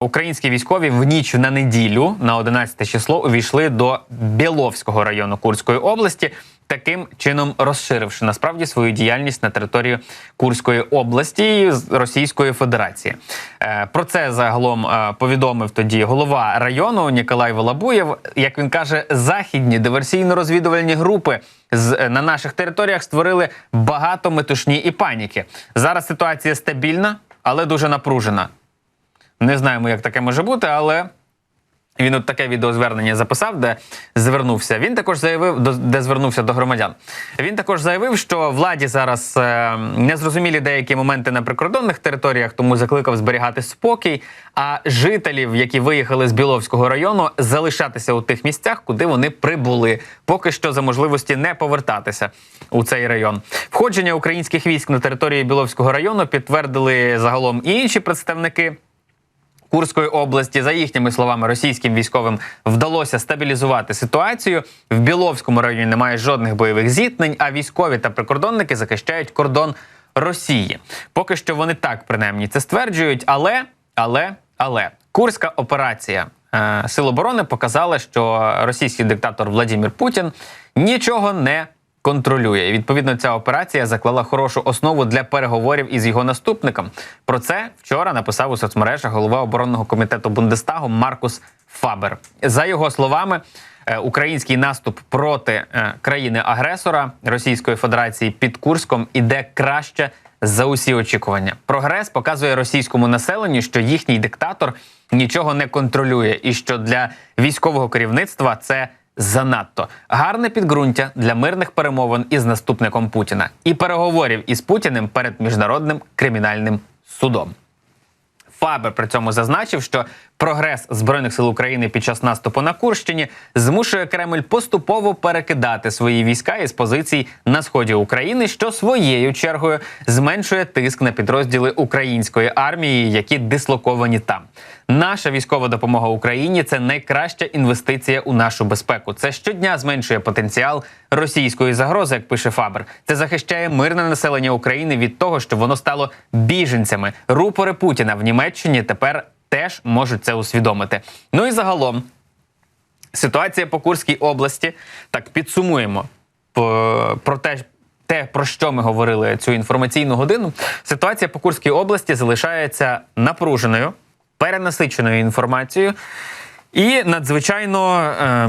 Українські військові в ніч на неділю на 11 число увійшли до Біловського району Курської області, таким чином розширивши насправді свою діяльність на території Курської області з Російської Федерації. Е, Про це загалом е, повідомив тоді голова району Ніколай Волобуєв. Як він каже, західні диверсійно-розвідувальні групи е, на наших територіях створили багато метушні і паніки. Зараз ситуація стабільна, але дуже напружена. Не знаємо, як таке може бути, але він от таке відеозвернення записав, де звернувся. Він також заявив, до- де звернувся до громадян. Він також заявив, що владі зараз е, незрозумілі деякі моменти на прикордонних територіях, тому закликав зберігати спокій. А жителів, які виїхали з Біловського району, залишатися у тих місцях, куди вони прибули, поки що за можливості не повертатися у цей район. Входження українських військ на території Біловського району підтвердили загалом і інші представники. Курської області, за їхніми словами, російським військовим вдалося стабілізувати ситуацію. В Біловському районі немає жодних бойових зіткнень, а військові та прикордонники захищають кордон Росії. Поки що вони так принаймні це стверджують, але, але, але Курська операція е, Сил оборони показала, що російський диктатор Владимир Путін нічого не контролює. І відповідно ця операція заклала хорошу основу для переговорів із його наступником. Про це вчора написав у соцмережах голова оборонного комітету Бундестагу Маркус Фабер. За його словами, е, український наступ проти е, країни-агресора Російської Федерації під Курском іде краще за усі очікування. Прогрес показує російському населенню, що їхній диктатор нічого не контролює, і що для військового керівництва це занадто гарне підґрунтя для мирних перемовин із наступником Путіна і переговорів із Путіним перед міжнародним кримінальним судом. Фабер при цьому зазначив, що прогрес збройних сил України під час наступу на Курщині змушує Кремль поступово перекидати свої війська із позицій на сході України, що своєю чергою зменшує тиск на підрозділи української армії, які дислоковані там. Наша військова допомога Україні це найкраща інвестиція у нашу безпеку. Це щодня зменшує потенціал російської загрози, як пише Фабер. Це захищає мирне населення України від того, що воно стало біженцями. Рупори Путіна в Німеччині тепер теж можуть це усвідомити. Ну і загалом ситуація по Курській області. Так підсумуємо про те. Те, про що ми говорили цю інформаційну годину, ситуація по Курській області залишається напруженою, перенасиченою інформацією і надзвичайно е,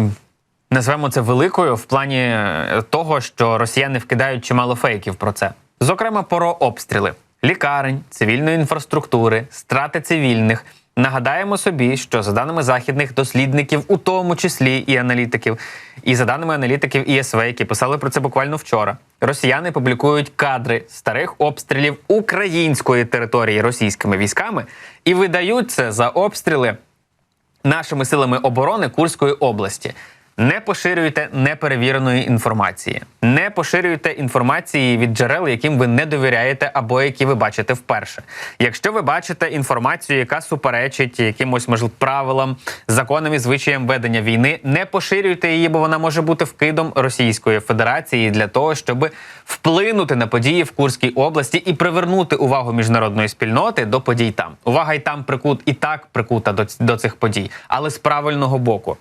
назвемо це великою в плані е, того, що росіяни вкидають чимало фейків про це. Зокрема, про обстріли лікарень, цивільної інфраструктури, страти цивільних. Нагадаємо собі, що за даними західних дослідників, у тому числі і аналітиків, і за даними аналітиків ІСВ, які писали про це буквально вчора, росіяни публікують кадри старих обстрілів української території російськими військами і видають це за обстріли нашими силами оборони Курської області. Не поширюйте неперевіреної інформації, не поширюйте інформації від джерел, яким ви не довіряєте або які ви бачите вперше. Якщо ви бачите інформацію, яка суперечить якимось можливо правилам, законам і звичаям ведення війни, не поширюйте її, бо вона може бути вкидом Російської Федерації для того, щоб вплинути на події в Курській області і привернути увагу міжнародної спільноти до подій там. Увага й там прикут і так прикута до, до цих подій, але з правильного боку.